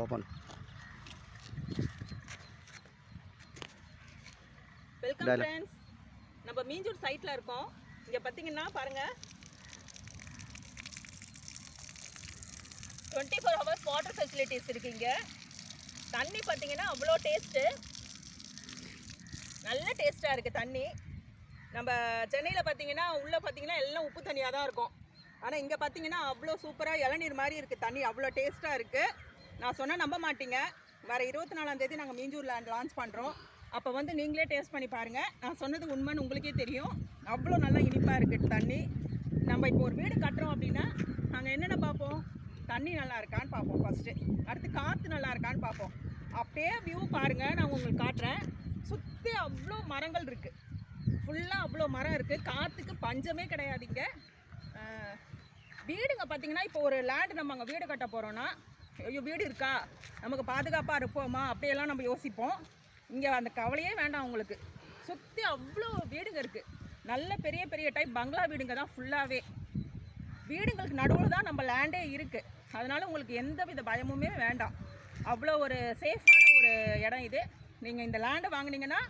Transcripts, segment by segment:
Open welcome. Friends நம்ம மீஞ்சூர் சைட்டில் இருக்கோம். இங்கே பார்த்தீங்கன்னா பாருங்கள் twenty four hours water facilities இருக்குங்க தண்ணி பார்த்தீங்கன்னா அவ்வளோ டேஸ்ட்டு நல்ல டேஸ்ட்டாக இருக்குது தண்ணி. நம்ம சென்னையில் பார்த்தீங்கன்னா உள்ளே பார்த்தீங்கன்னா எல்லாம் உப்பு தண்ணியாக தான் இருக்கும். ஆனால் இங்கே பார்த்தீங்கன்னா அவ்வளோ சூப்பராக இளநீர் மாதிரி இருக்குது தண்ணி. அவ்வளோ டேஸ்ட்டாக இருக்குது நான் சொன்னால் நம்ப மாட்டீங்க. வர இருபத்தி நாலாந்தேதி நாங்கள் மீஞ்சூரில் லான்ச் பண்ணுறோம் அப்போ வந்து நீங்களே டேஸ்ட் பண்ணி பாருங்கள் நான் சொன்னது உண்மைன்னு உங்களுக்கே தெரியும். அவ்வளோ நல்லா இனிப்பாக இருக்குது தண்ணி. நம்ம இப்போ ஒரு வீடு கட்டுறோம் அப்படின்னா நாங்கள் என்னென்ன பார்ப்போம்? தண்ணி நல்லா இருக்கான்னு பார்ப்போம் ஃபஸ்ட்டு அடுத்து காற்று நல்லா இருக்கான்னு பார்ப்போம். அப்படியே வியூ பாருங்கள் நான் உங்களுக்கு காட்டுறேன். சுற்றி அவ்வளோ மரங்கள் இருக்குது ஃபுல்லாக அவ்வளோ மரம் இருக்குது காற்றுக்கு பஞ்சமே கிடையாதுங்க வீடுங்க பார்த்தீங்கன்னா இப்போ ஒரு லேண்டு நம்ம அங்கே வீடு கட்ட போகிறோன்னா ஐயோ வீடு இருக்கா? நமக்கு பாதுகாப்பாக இருப்போமா? அப்படியெல்லாம் நம்ம யோசிப்போம். இங்கே அந்த கவலையே வேண்டாம் உங்களுக்கு. சுற்றி அவ்வளோ வீடுங்க இருக்குது நல்ல பெரிய பெரிய டைப் பங்களா வீடுங்க தான் ஃபுல்லாகவே வீடுங்களுக்கு நடுவில் தான் நம்ம லேண்டே இருக்குது அதனால் உங்களுக்கு எந்த வித பயமுமே வேண்டாம். அவ்வளோ ஒரு சேஃபான ஒரு இடம் இது. நீங்கள் இந்த லேண்டை வாங்குனீங்கன்னா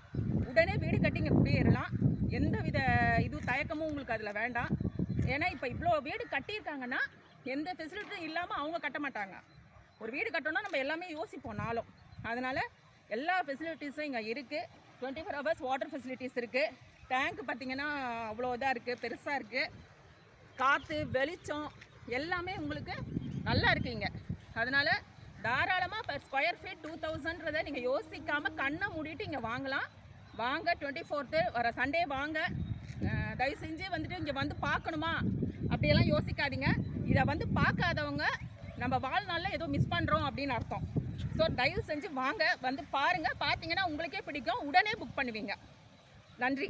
உடனே வீடு கட்டி இங்கே குடியேறலாம். எந்த வித இது தயக்கமும் உங்களுக்கு அதில் வேண்டாம். ஏன்னா இப்போ இவ்வளோ வீடு கட்டியிருக்காங்கன்னா எந்த ஃபெசிலிட்டியும் இல்லாமல் அவங்க கட்ட மாட்டாங்க. ஒரு வீடு கட்டணும்னா நம்ம எல்லாமே யோசிப்போம் நாளும். அதனால் எல்லா ஃபெசிலிட்டிஸும் இங்கே இருக்குது twenty four hours water facilities இருக்குது டேங்க் பார்த்திங்கன்னா அவ்வளோ இதாக இருக்குது பெருசாக இருக்குது காற்று வெளிச்சம் எல்லாமே உங்களுக்கு நல்லா இருக்குங்க அதனால் தாராளமாக இப்போ ஸ்கொயர் ஃபீட் டூ தௌசண்ட்றதை நீங்கள் யோசிக்காமல் கண்ணை மூடிட்டு இங்கே வாங்கலாம். வாங்க டுவெண்ட்டி ஃபோர்த்து வர சண்டே வாங்க. தயவு செஞ்சு வந்துட்டு இங்கே வந்து பார்க்கணுமா? அப்படியெல்லாம் யோசிக்காதீங்க. இதை வந்து பார்க்காதவங்க நம்ம வாழ்நாளில் ஏதோ மிஸ் பண்ணுறோம் அப்படின்னு அர்த்தம். ஸோ தயவு செஞ்சு வாங்க வந்து பாருங்கள் பார்த்தீங்கன்னா உங்களுக்கே பிடிக்கும். உடனே புக் பண்ணுவீங்க. நன்றி.